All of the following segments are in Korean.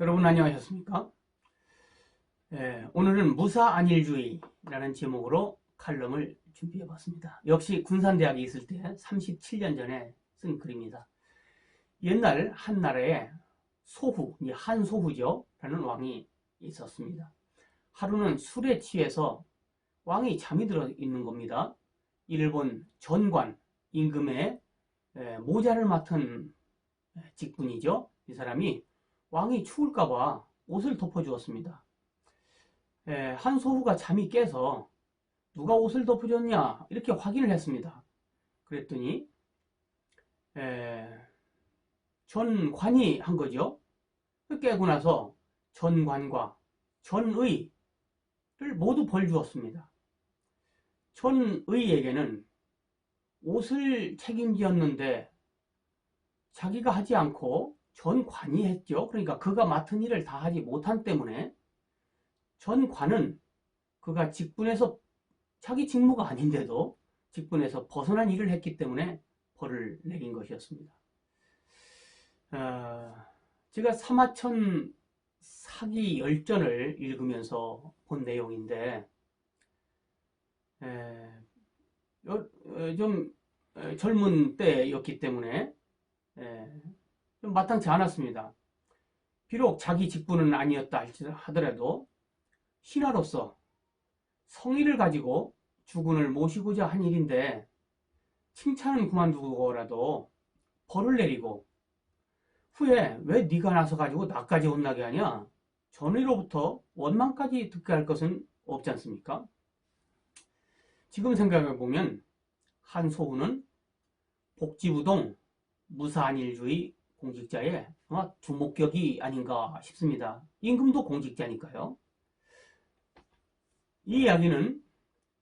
여러분 안녕하셨습니까? 예, 오늘은 무사 안일주의라는 제목으로 칼럼을 준비해 봤습니다. 역시 군산대학에 있을 때 37년 전에 쓴 글입니다. 옛날 한 나라에 소후, 한소후죠. 라는 왕이 있었습니다. 하루는 술에 취해서 왕이 잠이 들어 있는 겁니다. 일본 전관, 임금의 모자를 맡은 직분이죠. 이 사람이 왕이 추울까봐 옷을 덮어주었습니다. 한 소후가 잠이 깨서 누가 옷을 덮어줬냐 이렇게 확인을 했습니다. 그랬더니 전관이 한 거죠. 깨고 나서 전관과 전의를 모두 벌 주었습니다. 전의에게는 옷을 책임지었는데 자기가 하지 않고 전관이 했죠. 그러니까 그가 맡은 일을 다 하지 못한 때문에 전관은 그가 직분에서 자기 직무가 아닌데도 직분에서 벗어난 일을 했기 때문에 벌을 내린 것이었습니다. 어, 제가 사마천 사기 열전을 읽으면서 본 내용인데 에, 좀 젊은 때였기 때문에 좀 마땅치 않았습니다. 비록 자기 직분은 아니었다 하더라도 신하로서 성의를 가지고 주군을 모시고자 한 일인데 칭찬은 그만두고라도 벌을 내리고 후에 왜 네가 나서 가지고 나까지 혼나게 하냐 전의로부터 원망까지 듣게 할 것은 없지 않습니까? 지금 생각해 보면 한소우는 복지부동 무사한일주의 공직자의 아마 주목격이 아닌가 싶습니다. 임금도 공직자니까요. 이 이야기는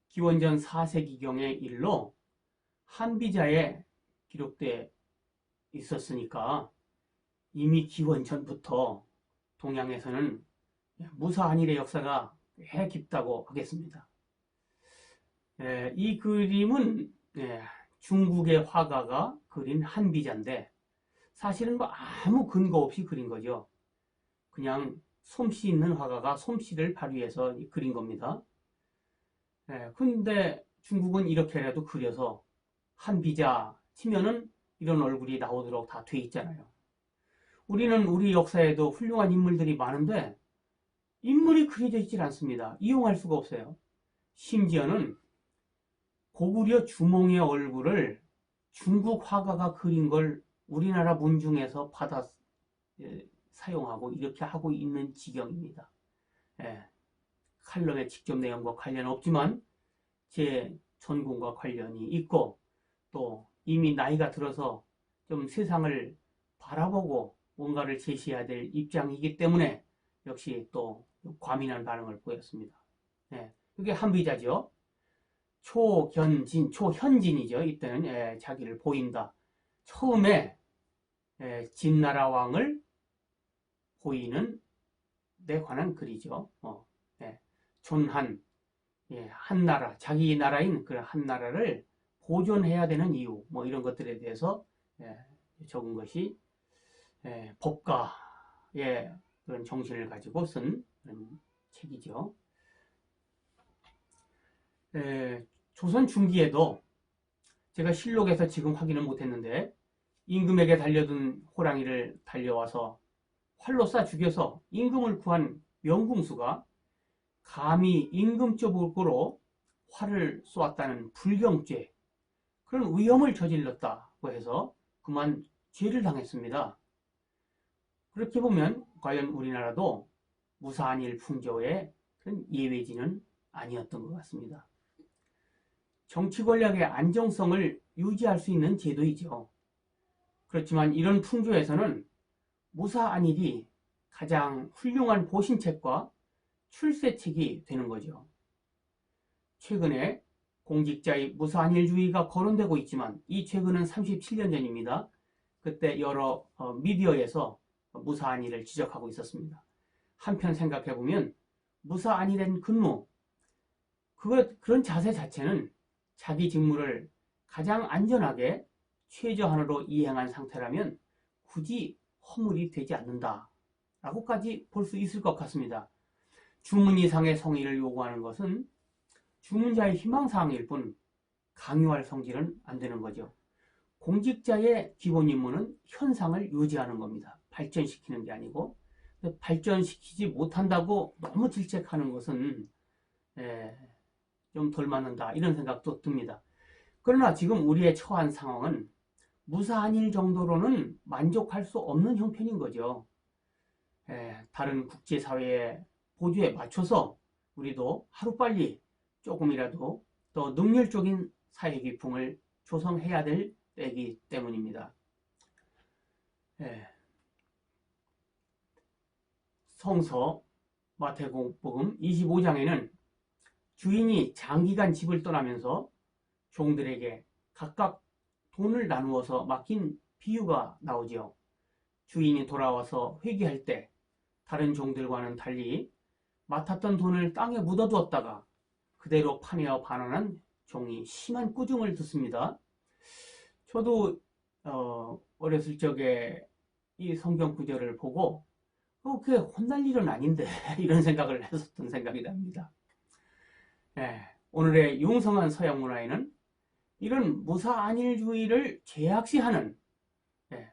기원전 4세기경의 일로 한비자에 기록돼 있었으니까 이미 기원 전부터 동양에서는 무사한일의 역사가 꽤 깊다고 하겠습니다. 이 그림은 중국의 화가가 그린 한비자인데 사실은 뭐 아무 근거 없이 그린 거죠. 그냥 솜씨 있는 화가가 솜씨를 발휘해서 그린 겁니다. 예, 근데 중국은 이렇게라도 그려서 한비자 치면은 이런 얼굴이 나오도록 다 돼 있잖아요. 우리는 우리 역사에도 훌륭한 인물들이 많은데 인물이 그려져 있질 않습니다. 이용할 수가 없어요. 심지어는 고구려 주몽의 얼굴을 중국 화가가 그린 걸 우리나라 문중에서 받아 예, 사용하고 이렇게 하고 있는 지경입니다. 예, 칼럼의 직접 내용과 관련 없지만 제 전공과 관련이 있고 또 이미 나이가 들어서 좀 세상을 바라보고 뭔가를 제시해야 될 입장이기 때문에 역시 또 과민한 반응을 보였습니다. 예, 그게 한비자죠. 초견진, 초현진이죠. 이때는 예, 자기를 보인다. 처음에 예, 진나라 왕을 보이는 데 관한 글이죠. 어, 예, 존한 예, 한나라, 자기 나라인 그 한나라를 보존해야 되는 이유, 뭐 이런 것들에 대해서 예, 적은 것이 예, 법가의 그런 정신을 가지고 쓴 책이죠. 예, 조선 중기에도 제가 실록에서 지금 확인을 못했는데 임금에게 달려든 호랑이를 달려와서 활로 쏴 죽여서 임금을 구한 명궁수가 감히 임금 쪽으로 활을 쏘았다는 불경죄 그런 위험을 저질렀다고 해서 그만 죄를 당했습니다. 그렇게 보면 과연 우리나라도 무사한일 풍조의 예외지는 아니었던 것 같습니다. 정치 권력의 안정성을 유지할 수 있는 제도이죠. 그렇지만 이런 풍조에서는 무사 안일이 가장 훌륭한 보신책과 출세책이 되는 거죠. 최근에 공직자의 무사안일주의가 거론되고 있지만 이 최근은 37년 전입니다. 그때 여러 어, 미디어에서 무사안일을 지적하고 있었습니다. 한편 생각해보면 무사안일엔 근무 그 그런 자세 자체는 자기 직무를 가장 안전하게 최저한으로 이행한 상태라면 굳이 허물이 되지 않는다. 라고까지 볼 수 있을 것 같습니다. 주문 이상의 성의를 요구하는 것은 주문자의 희망사항일 뿐 강요할 성질은 안 되는 거죠. 공직자의 기본 임무는 현상을 유지하는 겁니다. 발전시키는 게 아니고 발전시키지 못한다고 너무 질책하는 것은 예, 좀덜 맞는다 이런 생각도 듭니다. 그러나 지금 우리의 처한 상황은 무사한 일 정도로는 만족할 수 없는 형편인 거죠. 예, 다른 국제사회의 보조에 맞춰서 우리도 하루빨리 조금이라도 더 능률적인 사회기풍을 조성해야 될 때이기 때문입니다. 예. 성서 마태복음 25장에는 주인이 장기간 집을 떠나면서 종들에게 각각 돈을 나누어서 맡긴 비유가 나오지요. 주인이 돌아와서 회개할 때 다른 종들과는 달리 맡았던 돈을 땅에 묻어두었다가 그대로 파내어 반환한 종이 심한 꾸중을 듣습니다. 저도 어, 어렸을 적에 이 성경 구절을 보고 어, 그게 혼날 일은 아닌데 이런 생각을 했었던 생각이 납니다. 예, 오늘의 융성한 서양 문화에는 이런 무사 안일주의를 제약시하는 예,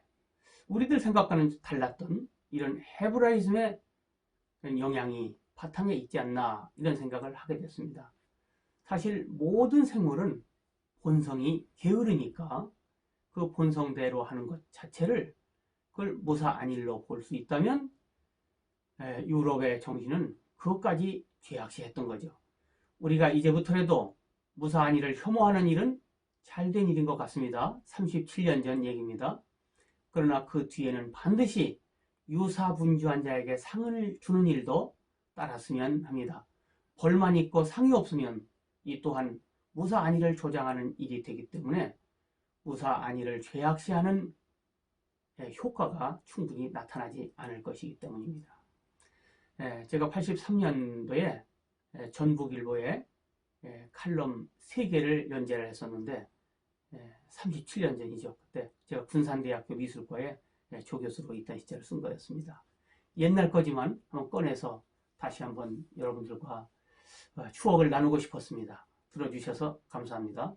우리들 생각과는 달랐던 이런 헤브라이즘의 영향이 바탕에 있지 않나 이런 생각을 하게 됐습니다. 사실 모든 생물은 본성이 게으르니까 그 본성대로 하는 것 자체를 그걸 무사 안일로 볼 수 있다면 유럽의 정신은 그것까지 죄악시했던 거죠. 우리가 이제부터라도 무사 안일을 혐오하는 일은 잘 된 일인 것 같습니다. 37년 전 얘기입니다. 그러나 그 뒤에는 반드시 유사분주한 자에게 상을 주는 일도 따랐으면 합니다. 벌만 있고 상이 없으면 이 또한 무사안일을 조장하는 일이 되기 때문에 무사안일을 죄악시하는 효과가 충분히 나타나지 않을 것이기 때문입니다. 예, 제가 83년도에 예, 전북일보에 예, 칼럼 3개를 연재를 했었는데 37년 전이죠. 그때 제가 군산대학교 미술과에 조교수로 있던 시절을 쓴 거였습니다. 옛날 거지만 한번 꺼내서 다시 한번 여러분들과 어, 추억을 나누고 싶었습니다. 들어주셔서 감사합니다.